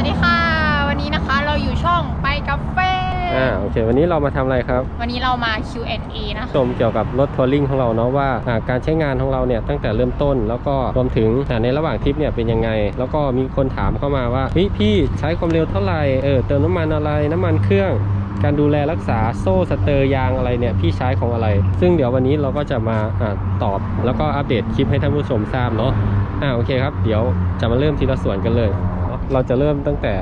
วัสดีค่ะ วันนี้นะคะเราอยู่ช่องไปกาแฟอ่าโอเค วันนี้เรามาทำอะไรครับ วันนี้เรามา Q&A นะคะ ชมเกี่ยวกับรถทัวริงของเราเนาะว่าอ่าการใช้งานของเราเนี่ยตั้งแต่เริ่มต้น แล้วก็รวมถึงอ่าในระหว่างทริปเนี่ยเป็นยังไง แล้วก็มีคนถามเข้ามาว่าเฮ้ยพี่ใช้ความเร็วเท่าไหร่เออเติมน้ำมันอะไรน้ำมันเครื่อง การดูแลรักษาโซ่สเตอร์ยางอะไรเนี่ยพี่ใช้ของอะไร ซึ่งเดี๋ยววันนี้เราก็จะมาอาตอบ แล้วก็อัปเดตคลิปให้ท่านผู้ชมทราบเนาะอ่าโอเคครับ เดี๋ยวจะมาเริ่มทีละส่วนกันเลย เราจะเริ่มตั้งแต่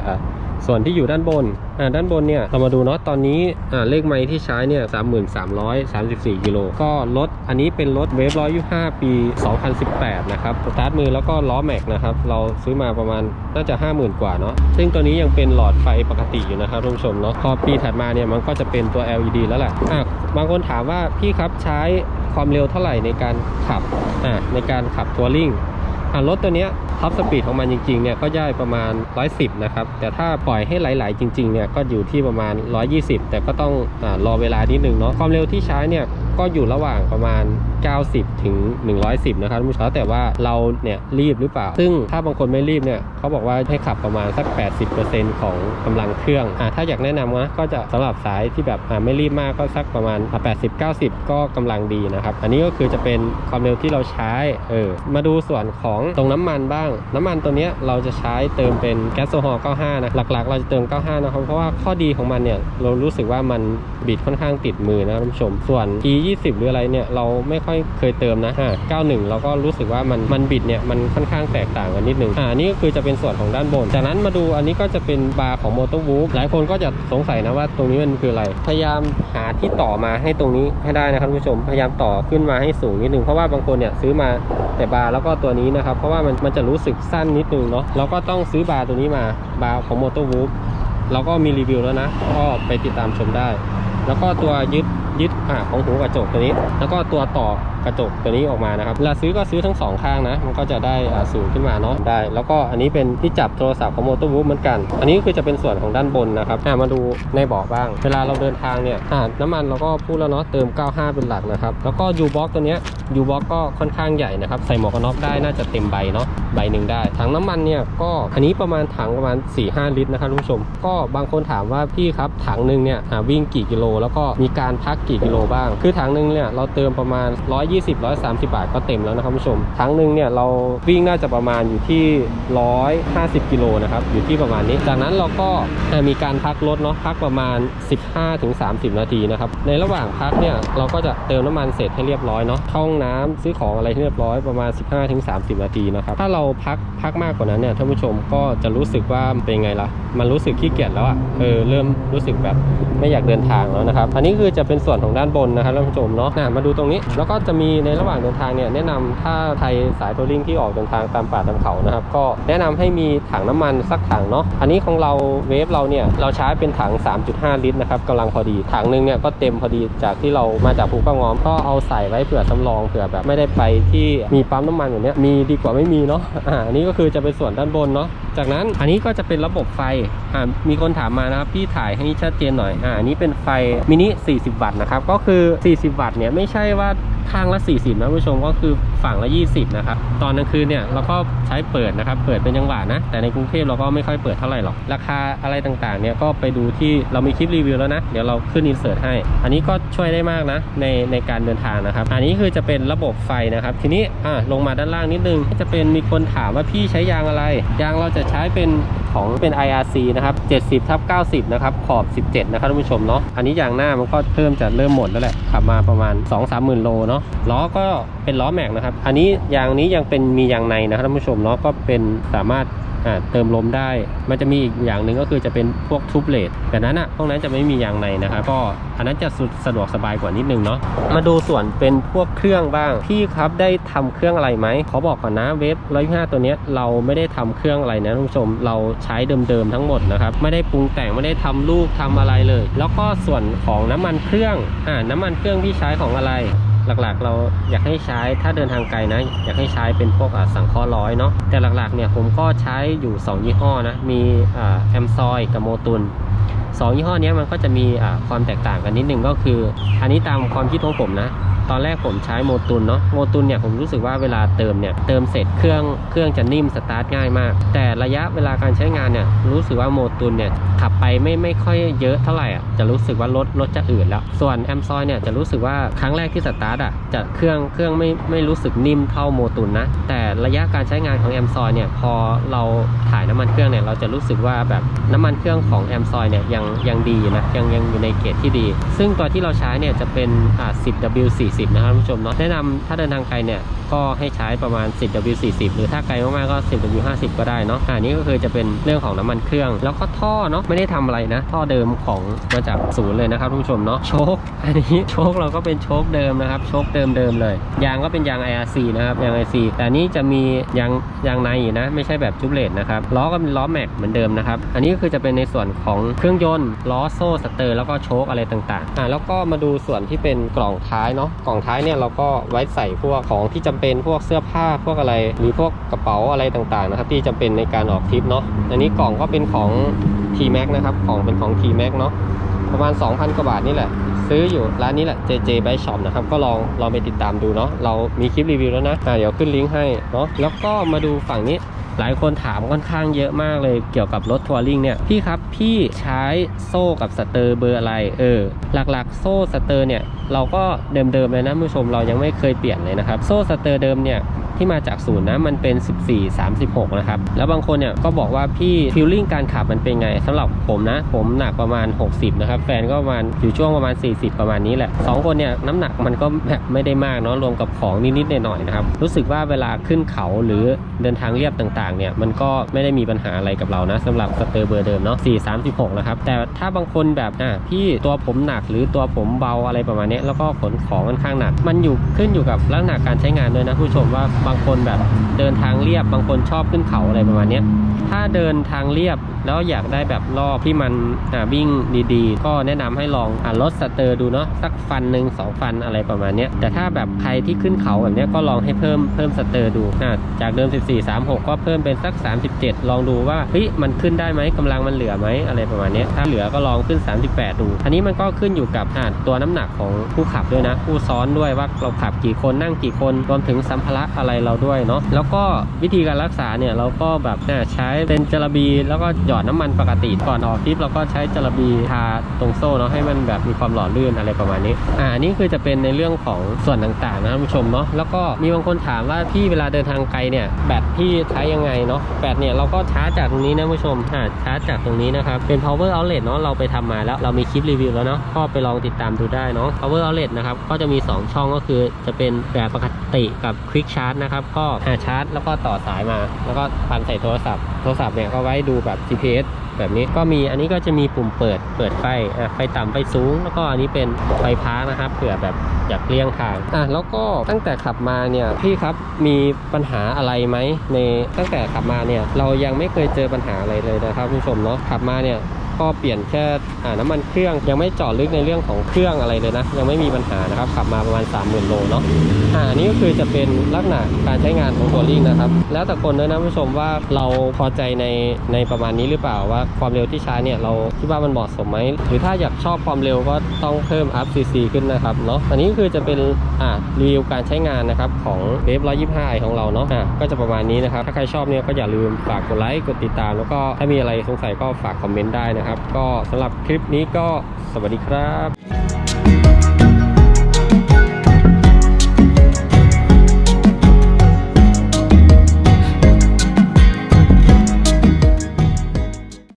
ส่วนที่อยู่ด้านบนอ่าด้านบนเนี่ยเรามาดูเนาะตอนนี้อ่าเลขไม้ที่ใช้เนี่ย3334กิโลก็รถอันนี้เป็นรถเวฟ125ปี2018นะครับสตาร์ทมือแล้วก็ล้อแม็กนะครับเราซื้อมาประมาณน่าจะ50,000กว่าเนาะซึ่งตัวนี้ยังเป็นหลอดไฟปกติอยู่นะครับท่านผู้ชมเนาะพอปีถัดมาเนี่ยมันก็จะเป็นตัว LED แล้วแหละอะบางคนถามว่าพี่ครับใช้ความเร็วเท่าไหร่ในการขับอ่าในการขับทัวริงอ่ารถตัวเนี้ย ท็อปสปีดของมันจริงๆเนี่ยก็ได้ประมาณ 110 นะครับ แต่ถ้าปล่อยให้ไหลๆจริงๆเนี่ยก็อยู่ที่ประมาณ 120 แต่ก็ต้องอรอเวลานิดนึงเนาะความเร็วที่ใช้เนี่ยก็อยู่ระหว่างประมาณ 90 ถึง 110 นะครับท่านผู้ชมแล้วแต่ว่าเราเนี่ยรีบหรือเปล่า ซึ่งถ้าบางคนไม่รีบเนี่ยเขาบอกว่าให้ขับประมาณสัก 80%ของกำลังเครื่องอ่าถ้าอยากแนะนำนะก็จะสำหรับสายที่แบบอ่าไม่รีบมากก็สักประมาณ 80-90 ก็กำลังดีนะครับ อันนี้ก็คือจะเป็นความเร็วที่เราใช้เออมาดูส่วนของตรงน้ำมันบ้างน้ำมันตัวนี้เราจะใช้เติมเป็นแก๊สโซฮอล์95นะหลักๆ เราจะเติม 95 นะครับเพราะว่าข้อดีของมันเนี่ยเรารู้สึกว่ามัน บิดค่อนข้างติดมือนะครับท่านผู้ชม ส่วน E20 หรืออะไรเนี่ยเราไม่ค่อยเคยเติมนะอ่า91 เราก็รู้สึกว่ามันมันบิดเนี่ยมันค่อนข้างแตกต่างกันนิดนึงอ่านี่ก็คือจะเป็นส่วนของด้านบน จากนั้นมาดูอันนี้ก็จะเป็นบาร์ของ m o t o r w o o f หลายคนก็จะสงสัยนะว่าตรงนี้มันคืออะไร พยายามหาที่ต่อมาให้ตรงนี้ให้ได้นะครับท่านผู้ชม พยายามต่อขึ้นมาให้สูงนิดนึงเพราะว่าบางคนเนี่ยซื้อมาแต่บาร์แล้วก็ตัวนี้นะครับเพราะว่ามันมันจะรู้สึกสั้นนิดนึงเนาะเราก็ต้องซื้อบาร์ตัวนี้มาบาร์ของ m o t o r w o o เราก็มีรีวิวแล้วนะ ก็ไปติดตามชมได้ แล้วก็ตัวยึด ยึดอ่าของหูกระจกตัวนี้ แล้วก็ตัวต่อกระจกตัวนี้ออกมานะครับเวลาซื้อก็ซื้อทั้งสองข้างนะ มันก็จะได้สูงขึ้นมาเนาะได้ แล้วก็อันนี้เป็นที่จับโทรศัพท์ของ m o t o r w o o f เหมือนกัน อันนี้ก็คือจะเป็นส่วนของด้านบนนะครับมาดูในเบาะบ้าง เวลาเราเดินทางเนี่ยน้ำมันเราก็พูดแล้วเนาะเติม 95 เป็นหลักนะครับแล้วก็ U box ตัวเนี้ย U box ก็ค่อนข้างใหญ่นะครับใส่หมวกกันน็อกได้น่าจะเต็มใบเนาะใบหนึ่งได้ ถังน้ำมันเนี่ยก็อันนี้ประมาณถังประมาณ 4-5 ลิตรนะครับทุกผู้ชม ก็บางคนถามว่าพี่ครับถังหนึ่งเนี่ยวิ่งกี่กิโล แล้วก็มีการพักกี่กิโลบ้าง คือถังหนึ่งเนี่ยเราเติมประมาณ 120-130 บาทก็เต็มแล้วนะครับผู้ชมถังหนึ่งเนี่ยเราวิ่งน่าจะประมาณอยู่ที่ 150 กิโลนะครับอยู่ที่ประมาณนี้ จากนั้นเราก็มีการพักรถเนาะพักประมาณ 15-30 นาทีนะครับในระหว่างพักเนี่ยเราก็จะเติมน้ำมันเสร็จให้เรียบร้อยเนาะเข้าห้องน้ำซื้อของอะไรให้เรียบร้อยประมาณ 15-30 นาทีนะครับถ้าเราพักพักมากกว่านั้นเนี่ยท่านผู้ชมก็จะรู้สึกว่าเป็นไงล่ะมันรู้สึกขี้เกียจแล้วอะ่ะเออเริ่มรู้สึกแบบไม่อยากเดินทางแล้วนะครับอันนี้คือจะเป็นส่วนของด้านบนนะครับท่านผู้ชมเนาะนะมาดูตรงนี้ แล้วก็จะมีในระหว่างเดินทางเนี่ยแนะนำถ้าไทยสายทัวริงที่ออกเดินทางตามป่าตามเขานะครับก็แนะนำให้มีถังน้ำมันสักถังเนาะอันนี้ของเราเวฟเราเนี่ยเราใช้เป็นถัง 3.5 ลิตรนะครับกำลังพอดีถังหนึ่งเนี่ยก็เต็มพอดีจากที่เรามาจากภูกระงอมก็เอาใส่ไว้เผื่อสำรองเผื่อแบบไม่ได้ไปที่มีปั๊มน้ำมันแบบเนี้ยมีดีกว่าไม่มีเนาะอ่าอันนี้ก็คือจะเป็นส่วนด้านบนเนาะจากนั้นอันนี้ก็จะเป็นระบบไฟอ่ามีคนถามมานะครับพี่ถ่ายให้ชัดเจนหน่อยอ่าอันนี้เป็นไฟมินิ40 วัตต์นะครับก็คือ 40 วัตต์เนี่ยไม่ใช่ว่า ข้างละ 40นะผู้ชมก็คือฝั่งละ 20นะครับตอนกลางคืนเนี่ยเราก็ใช้เปิดนะครับเปิดเป็นจังหวะนะ แต่ในกรุงเทพเราก็ไม่ค่อยเปิดเท่าไหร่หรอก ราคาอะไรต่างๆเนี่ยก็ไปดูที่เรามีคลิปรีวิวแล้วนะ เดี๋ยวเราขึ้นอินเสิร์ตให้ อันนี้ก็ช่วยได้มากนะในในการเดินทางนะครับ อันนี้คือจะเป็นระบบไฟนะครับ ทีนี้อ่าลงมาด้านล่างนิดนึงจะเป็นมีคนถามว่าพี่ใช้ยางอะไร ยางเราจะใช้เป็นของเป็น IRC นะครับ 70ทับ90 นะครับ ขอบ 17 นะครับท่านผู้ชมเนาะ อันนี้ยางหน้ามันก็เริ่มจะเริ่มหมดแล้วแหละ ขับมาประมาณ 2-3 หมื่นโลเนาะล้อก็เป็นล้อแม็กนะครับ อันนี้ยางนี้ยังเป็นมียางในนะครับท่านผู้ชมเนาะก็เป็นสามารถเติมลมได้ มันจะมีอีกอย่างหนึ่งก็คือจะเป็นพวกทูบเลดแต่นั้นอะพวกนั้นจะไม่มียางในนะครับ ก็อันนั้นจะสุดสะดวกสบายกว่านิดนึงเนาะ มาดูส่วนเป็นพวกเครื่องบ้าง พี่ครับได้ทำเครื่องอะไรไหมเขาบอกก่อนนะเวฟ125ตัวเนี้ยเราไม่ได้ทำเครื่องอะไรนะท่านผู้ชม เราใช้เดิมๆทั้งหมดนะครับ ไม่ได้ปรุงแต่งไม่ได้ทำลูกทำอะไรเลย แล้วก็ส่วนของน้ำมันเครื่อง อ่า น้ำมันเครื่องพี่ใช้ของอะไร หลักๆ เราอยากให้ใช้ถ้าเดินทางไกลนะ อยากให้ใช้เป็นพวกสังข้อร้อยเนาะแต่หลักๆเนี่ยผมก็ใช้อยู่ 2 ยี่ห้อนะ มีอแอมซอยกับโมตุน สองยี่ห้อนี้มันก็จะมีความแตกต่างกันนิดนึงก็คือ อันนี้ตามความคิดของผมนะ ตอนแรกผมใช้โมตุนเนาะโมตุนเนี่ยผมรู้สึกว่าเวลาเติมเนี่ยเติมเสร็จเครื่องเครื่องจะนิ่มสตาร์ทง่ายมาก แต่ระยะเวลาการใช้งานเนี่ยรู้สึกว่าโมตุนเนี่ยขับไปไม่ไม่ค่อยเยอะเท่าไหร่อะจะรู้สึกว่ารถรถจะอืดแล้ว ส่วนแอมซอยเนี่ยจะรู้สึกว่าครั้งแรกที่สตาร์ทอะจะเครื่องเครื่องไม่ไม่รู้สึกนิ่มเท่าโมตุนนะแต่ระยะการใช้งานของแอมซอยเนี่ยพอเราถ่ายน้ำมันเครื่องเนี่ยเราจะรู้สึกว่าแบบน้ำมันเครื่องของแอมซอยเนี่ยยังยังดีนะยังยังอยู่ในเกรดที่ดี ซึ่งตัวที่เราใช้เนี่ยจะเป็นอ่า 10W40 นะครับท่านผู้ชมเนาะแนะนำถ้าเดินทางไกลเนี่ยก็ให้ใช้ประมาณ 10W40 หรือถ้าไกลมากๆก็ 10W50 ก็ได้เนาะอันนี้ก็คือจะเป็นเรื่องของน้ำมันเครื่อง แล้วก็ท่อเนาะไม่ได้ทำอะไรนะ ท่อเดิมของมาจากศูนย์เลยนะครับท่านผู้ชมเนาะโชคอันนี้โชคเราก็เป็นโชคเดิมนะครับโชคเดิมเดิมเลย ยางก็เป็นยาง IRC นะครับยาง IRC แต่นนี้จะมียางยางในนะ ไม่ใช่แบบจุบเลตนะครับล้อก็เป็นล้อแม็กเหมือนเดิมนะครับ อันนี้ก็คือจะเป็นในส่วนของเครื่องยนต์ล้อโซ่สเตอร์แล้วก็โชคอะไรต่างๆอ่าแล้วก็มาดูส่วนที่เป็นกล่องท้ายเนาะกล่องท้ายเนี่ยเราก็ไว้ใส่พวกของที่จำเป็นพวกเสื้อผ้าพวกอะไร หรือพวกกระเป๋าอะไรต่างๆนะครับที่จำเป็นในการออกทริปเนาะอันนี้กล่องก็เป็นของ T-Max นะครับของเป็นของ T-Max เนาะประมาณ 2,000 กว่าบาทนี่แหละ ซื้ออยู่ร้านนี้แหละ JJ Bike Shop นะครับ ก็ลองลองไปติดตามดูเนาะเรามีคลิปรีวิวแล้วนะอ่าเดี๋ยวขึ้นลิงก์ให้เนาะแล้วก็มาดูฝั่งนี้ หลายคนถามค่อนข้างเยอะมากเลยเกี่ยวกับรถทัวริงเนี่ยพี่ครับพี่ใช้โซ่กับสเตอร์เบอร์อะไรเออหลักๆ โซ่สเตอร์เนี่ยเราก็เดิมๆเลยนะผู้ชมเรายังไม่เคยเปลี่ยนเลยนะครับ โซ่สเตอร์เดิมเนี่ย ที่มาจากศูนย์นะมันเป็น 14 36 นะครับ แล้วบางคนเนี่ยก็บอกว่าพี่ฟิลลิ่งการขับมันเป็นไงสำหรับผมนะ ผมหนักประมาณ 60 นะครับ แฟนก็ประมาณอยู่ช่วงประมาณ 40 ประมาณนี้แหละสองคนเนี่ยน้ำหนักมันก็แบบไม่ได้มากเนาะรวมกับของนิดๆหน่อยๆนะครับ รู้สึกว่าเวลาขึ้นเขาหรือเดินทางเรียบต่างๆเนี่ยมันก็ไม่ได้มีปัญหาอะไรกับเรานะสำหรับสเตอร์เบอร์เดิมเนาะ4 36 นะครับ แต่ถ้าบางคนแบบอะพี่ตัวผมหนักหรือตัวผมเบาอะไรประมาณนี้แล้วก็ขนของค่อนข้างหนัก มันอยู่ขึ้นอยู่กับลักษณะการใช้งานด้วยนะผู้ชมว่าบางคนแบบเดินทางเรียบบางคนชอบขึ้นเขาอะไรประมาณนี้ถ้าเดินทางเรียบแล้วอยากได้แบบรอบที่มันวิ่งดีๆ ก็แนะนำให้ลองอลดสเตอร์ดูเนาะสักฟันหนึ่งสองฟันอะไรประมาณนี้แต่ถ้าแบบใครที่ขึ้นเขาแบบนี้ก็ลองให้เพิ่มเพิ่มสเตอร์ดูจากเดิม 14 36 ก็เพิ่มเป็นสัก 37 ลองดูว่าเฮ้ยมันขึ้นได้ไหมกำลังมันเหลือไหมอะไรประมาณนี้ถ้าเหลือก็ลองขึ้น 38 ดูอันนี้มันก็ขึ้นอยู่กับตัวน้ำหนักของผู้ขับด้วยนะ ผู้ซ้อนด้วยว่าเราขับกี่คนนั่งกี่คนรวมถึงสัมภาระอะไรเราด้วยเนาะแล้วก็วิธีการรักษาเนี่ยเราก็แบบใช้เป็นจระบีแล้วก็หยอดน้ำมันปกติก่อนออกทริปเราก็ใช้จระบีทาตรงโซ่เนาะให้มันแบบมีความหล่อลื่นอะไรประมาณนี้อ่านนี้คือจะเป็นในเรื่องของส่วนต่างๆนะท่านผู้ชมเนาะแล้วก็มีบางคนถามว่าพี่เวลาเดินทางไกลเนี่ยแบตพี่ใช้ยังไงเนาะแบตเนี่ยเราก็ชาร์จจากตรงนี้นะท่านผู้ชมอ่าชาร์จจากตรงนี้นะครับเป็น power outlet เนาะเราไปทำมาแล้วเรามีคลิปรีวิวแล้วเนาะก็ไปลองติดตามดูได้เนาะ power outlet นะครับก็จะมี 2 ช่องก็คือจะเป็นแบบปกติกับ quick charge นะครับ ก็หาชาร์จ แล้วก็ต่อสายมา แล้วก็พันใส่โทรศัพท์ โทรศัพท์เนี่ยก็ไว้ดูแบบ GPS แบบนี้ก็มีอันนี้ก็จะมีปุ่มเปิดเปิดไฟอะไฟต่ำไฟสูง แล้วก็อันนี้เป็นไฟพ้านะครับเผื่อแบบอยากเลี่ยงทางอะแล้วก็ตั้งแต่ขับมาเนี่ยพี่ครับมีปัญหาอะไรไหมในตั้งแต่ขับมาเนี่ยเรายังไม่เคยเจอปัญหาอะไรเลยนะครับคุณผู้ชมเนาะขับมาเนี่ย ก็เปลี่ยนแค่อ่าน้ำมันเครื่องยังไม่เจาะลึกในเรื่องของเครื่องอะไรเลยนะ ยังไม่มีปัญหานะครับขับมาประมาณ 30,000โลเนาะอ่าอันนี้ก็คือจะเป็นลักษณะการใช้งานของตัวลิงนะครับ แล้วแต่คนด้วยนะผู้ชมว่าเราพอใจในในประมาณนี้หรือเปล่าว่าความเร็วที่ใช้เนี่ยเราคิดว่ามันเหมาะสมไหมหรือถ้าอยากชอบความเร็วก็ต้องเพิ่มอัพซีซีขึ้นนะครับเนาะอันนี้คือจะเป็นอ่ารีวิวการใช้งานนะครับของเวฟ125ของเราเนาะอ่าก็จะประมาณนี้นะครับถ้าใครชอบเนี่ยก็อย่าลืมฝากกดไลค์กดติดตาม แล้วก็ถ้ามีอะไรสงสัยก็ฝากคอมเมนต์ได้นะนะครับ ก็สำหรับคลิปนี้ก็สวัสดีครับ